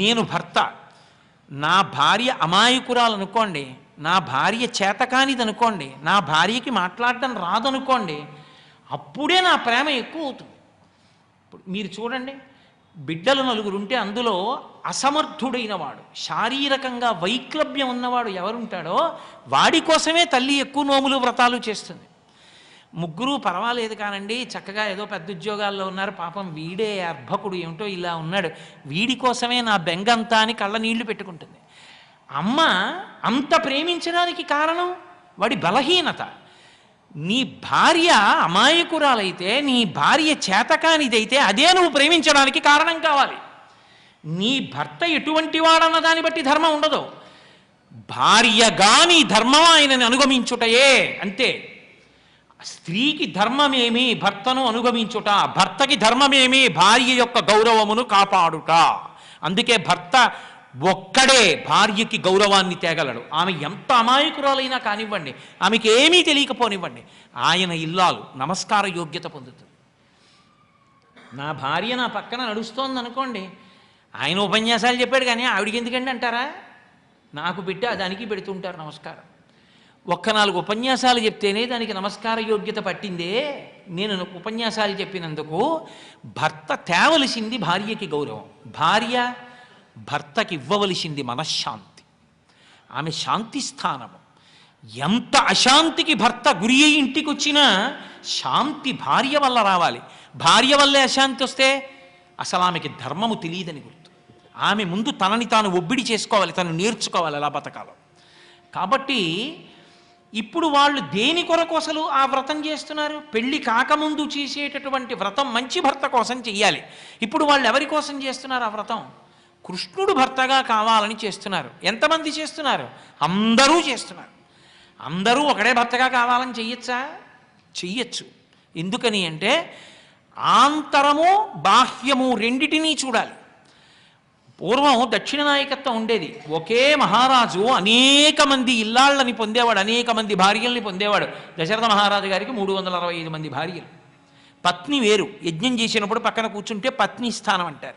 నేను భర్త. నా భార్య అమాయకురాలు అనుకోండి నా భార్య చేతకానిదనుకోండి నా భార్యకి మాట్లాడడం రాదనుకోండి అప్పుడే నా ప్రేమ ఎక్కువ అవుతుంది. ఇప్పుడు మీరు చూడండి బిడ్డలు నలుగురు ఉంటే అందులో అసమర్థుడైన వాడు శారీరకంగా వైక్లభ్యం ఉన్నవాడు ఎవరుంటాడో వాడి కోసమే తల్లి ఎక్కువ నోములు వ్రతాలు చేస్తుంది. ముగ్గురు పర్వాలేదు కానండి చక్కగా ఏదో పెద్ద ఉద్యోగాల్లో ఉన్నారు పాపం వీడే అర్భకుడు ఏమిటో ఇలా ఉన్నాడు. వీడి కోసమే నా బెంగంతా అని కళ్ళ నీళ్ళు పెట్టుకుంటుంది. అమ్మ అంత ప్రేమించడానికి కారణం? వాడి బలహీనత. నీ భార్య అమాయకురాలైతే నీ భార్య చేతకానిదైతే అదే నువ్వు ప్రేమించడానికి కారణం కావాలి. నీ భర్త ఎటువంటి వాడన్న దాన్ని బట్టి ధర్మం ఉండదు. భార్యగా నీ ధర్మం ఆయనని అనుగమించుటయే అంతే. స్త్రీకి ధర్మమేమి? భర్తను అనుగమించుట. భర్తకి ధర్మమేమి? భార్య యొక్క గౌరవమును కాపాడుట. అందుకే భర్త ఒక్కడే భార్యకి గౌరవాన్ని తేగలడు. ఆమె ఎంత అమాయకురాలైనా కానివ్వండి ఆమెకి ఏమీ తెలియకపోనివ్వండి ఆయన ఇల్లాలు నమస్కార యోగ్యత పొందుతుంది. నా భార్య నా పక్కన నడుస్తోంది అనుకోండి ఆయన ఉపన్యాసాలు చెప్పాడు కానీ ఆవిడికి ఎందుకండి అంటారా? నాకు బిడ్డ దానికి పెడుతుంటారు నమస్కారం. ఒక్క నాలుగు ఉపన్యాసాలు చెప్తేనే దానికి నమస్కార యోగ్యత పట్టిందే. నేను ఉపన్యాసాలు చెప్పినందుకు భర్త తేవలసింది భార్యకి గౌరవం. భార్య భర్తకి ఇవ్వవలసింది మనశ్శాంతి. ఆమె శాంతి స్థానము. ఎంత అశాంతికి భర్త గురి అయి ఇంటికి వచ్చినా శాంతి భార్య వల్ల రావాలి. భార్య వల్లే అశాంతి వస్తే అసలు ఆమెకి ధర్మము తెలియదని గుర్తు. ఆమె ముందు తనని తాను ఒబ్బిడి చేసుకోవాలి తను నేర్చుకోవాలి ఎలా బతకాలో. కాబట్టి ఇప్పుడు వాళ్ళు దేని కొరకు అసలు ఆ వ్రతం చేస్తున్నారు? పెళ్ళి కాకముందు చేసేటటువంటి వ్రతం మంచి భర్త కోసం చెయ్యాలి. ఇప్పుడు వాళ్ళు ఎవరి కోసం చేస్తున్నారు ఆ వ్రతం? కృష్ణుడు భర్తగా కావాలని చేస్తున్నారు. ఎంతమంది చేస్తున్నారు? అందరూ చేస్తున్నారు. అందరూ ఒకడే భర్తగా కావాలని చెయ్యొచ్చా? చెయ్యొచ్చు. ఎందుకని అంటే ఆంతరము బాహ్యము రెండిటినీ చూడాలి. పూర్వం దక్షిణ నాయకత్వం ఉండేది. ఒకే మహారాజు అనేక మంది ఇల్లాళ్ళని పొందేవాడు అనేక మంది భార్యల్ని పొందేవాడు. దశరథ మహారాజు గారికి మూడు వందల అరవై ఐదు మంది భార్యలు. పత్ని వేరు. యజ్ఞం చేసినప్పుడు పక్కన కూర్చుంటే పత్ని స్థానం అంటారు.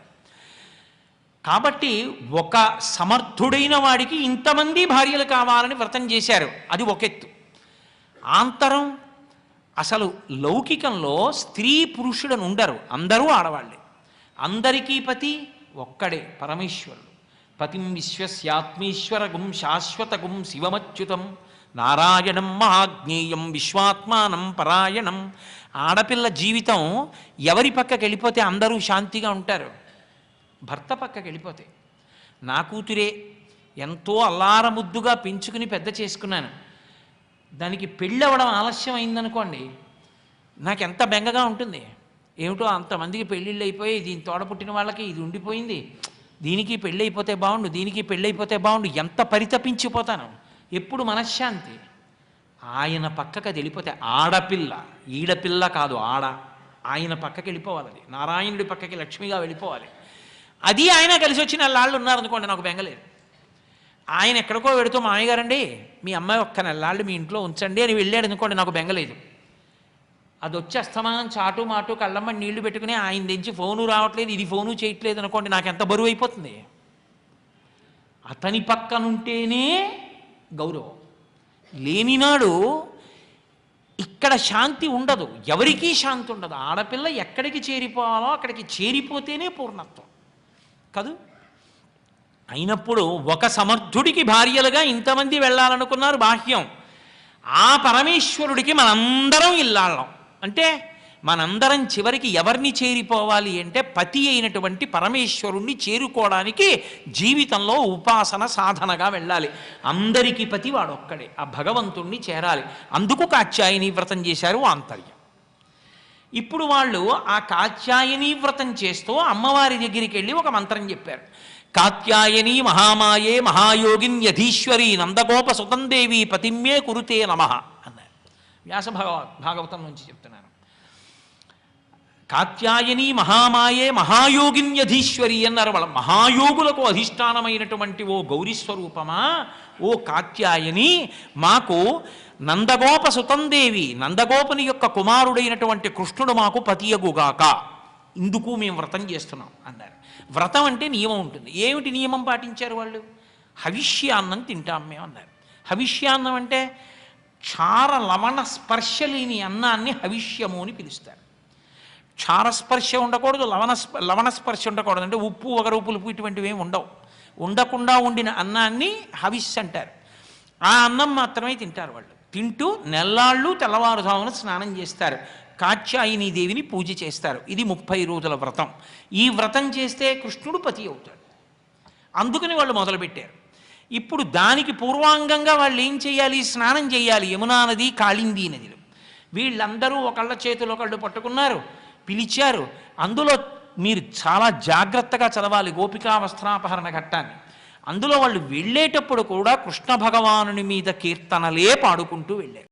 కాబట్టి ఒక సమర్థుడైన వాడికి ఇంతమంది భార్యలు కావాలని వ్రతం చేశారు. అది ఒక ఎత్తు. ఆంతరం అసలు లౌకికంలో స్త్రీ పురుషుడని ఉండరు అందరూ ఆడవాళ్ళే. అందరికీ పతి ఒక్కడే పరమేశ్వరుడు. పతిం విశ్వస్యాత్మీశ్వరగుం శాశ్వతగుం శివమచ్యుతం. నారాయణం మహాజ్ఞేయం విశ్వాత్మానం పరాయణం. ఆడపిల్ల జీవితం ఎవరి పక్కకి వెళ్ళిపోతే అందరూ శాంతిగా ఉంటారు? భర్త పక్కకి వెళ్ళిపోతే. నా కూతురే ఎంతో అల్లారముద్దుగా పెంచుకుని పెద్ద చేసుకున్నాను. దానికి పెళ్ళవడం ఆలస్యం అయిందనుకోండి నాకు ఎంత బెంగగా ఉంటుంది? ఏమిటో అంతమందికి పెళ్ళిళ్ళు అయిపోయి దీని తోడ పుట్టిన వాళ్ళకి ఇది ఉండిపోయింది. దీనికి పెళ్ళి అయిపోతే బాగుండు దీనికి పెళ్ళి అయిపోతే బాగుండు ఎంత పరితపించిపోతాను? ఎప్పుడు మనశ్శాంతి. ఆయన పక్కకి అది వెళ్ళిపోతే ఆడపిల్ల ఈడపిల్ల కాదు ఆడ. ఆయన పక్కకి వెళ్ళిపోవాలి అది. నారాయణుడి పక్కకి లక్ష్మిగా వెళ్ళిపోవాలి. అది ఆయన కలిసి వచ్చిన నెల్లాళ్ళు ఉన్నారనుకోండి నాకు బెంగలేదు ఆయన ఎక్కడికో పెడుతూ మామయ్య గారండి మీ అమ్మాయి ఒక్క నెల్లాళ్ళు మీ ఇంట్లో ఉంచండి అని వెళ్ళాడు అనుకోండి నాకు బెంగలేదు అది వచ్చి అస్తమానం చాటు మాటు కళ్ళమ్మ నీళ్ళు పెట్టుకుని ఆయన దించి ఫోను రావట్లేదు ఇది ఫోను చేయట్లేదు అనుకోండి నాకు ఎంత బరువు అయిపోతుంది? అతని పక్కనుంటేనే గౌరవం. లేనినాడు ఇక్కడ శాంతి ఉండదు. ఎవరికీ శాంతి ఉండదు. ఆడపిల్ల ఎక్కడికి చేరిపోవాలో అక్కడికి చేరిపోతేనే పూర్ణత్వం. కాదు? అయినప్పుడు ఒక సమర్థుడికి భార్యలుగా ఇంతమంది వెళ్ళాలనుకున్నారు బాహ్యం. ఆ పరమేశ్వరుడికి మనందరం ఇల్లాళ్ళం. అంటే మనందరం చివరికి ఎవరిని చేరిపోవాలి అంటే పతి అయినటువంటి పరమేశ్వరుణ్ణి చేరుకోవడానికి జీవితంలో ఉపాసన సాధనగా వెళ్ళాలి. అందరికీ పతి వాడొక్కడే. ఆ భగవంతుణ్ణి చేరాలి. అందుకు కాత్యాయని వ్రతం చేశారు ఆంతర్యం. ఇప్పుడు వాళ్ళు ఆ కాత్యాయని వ్రతం చేస్తూ అమ్మవారి దగ్గరికి వెళ్ళి ఒక మంత్రం చెప్పారు. కాత్యాయని మహామాయే మహాయోగిన్యధీశ్వరి నందగోప సుతందేవి పతిమ్యే కురుతే నమ. వ్యాస భాగవతం నుంచి చెప్తున్నాను కాత్యాయని మహామాయే మహాయోగిన్యధీశ్వరి అన్నారు వాళ్ళ మహాయోగులకు అధిష్టానమైనటువంటి ఓ గౌరీ స్వరూపమా? ఓ కాత్యాయని మాకు నందగోప సుతందేవి నందగోపుని యొక్క కుమారుడైనటువంటి కృష్ణుడు మాకు పతియగుగాక. ఇందుకు మేము వ్రతం చేస్తున్నాం అన్నారు. వ్రతం అంటే నియమం ఉంటుంది. ఏమిటి నియమం పాటించారు వాళ్ళు? హవిష్యాన్నం తింటాం మేము అన్నారు. హవిష్యాన్నం అంటే క్షార లవణ స్పర్శ లేని అన్నాన్ని హవిష్యము అని పిలుస్తారు. క్షారస్పర్శ ఉండకూడదు లవణ స్ప- లవణ స్పర్శ ఉండకూడదు. అంటే ఉప్పు ఒకరు పులుపు ఇటువంటివి ఏమి ఉండవు. ఉండకుండా ఉండిన అన్నాన్ని హవిస్ అంటారు. ఆ అన్నం మాత్రమే తింటారు వాళ్ళు. తింటూ నెల్లాళ్ళు తెల్లవారుజామున స్నానం చేస్తారు. కాత్యాయిని దేవిని పూజ చేస్తారు. ఇది ముప్పై రోజుల వ్రతం. ఈ వ్రతం చేస్తే కృష్ణుడు పతి అవుతాడు. అందుకని వాళ్ళు మొదలుపెట్టారు. ఇప్పుడు దానికి పూర్వాంగంగా వాళ్ళు ఏం చేయాలి? స్నానం చేయాలి. యమునా నది కాళింది నదిలో. వీళ్ళందరూ ఒకళ్ళ చేతులు ఒకళ్ళు పట్టుకున్నారు. పిలిచారు. అందులో మీరు చాలా జాగ్రత్తగా చదవాలి. గోపికా వస్త్రాపహరణ ఘట్టాన్ని. అందులో వాళ్ళు వెళ్ళేటప్పుడు కూడా కృష్ణ భగవానుని మీద కీర్తనలే పాడుకుంటూ వెళ్ళారు.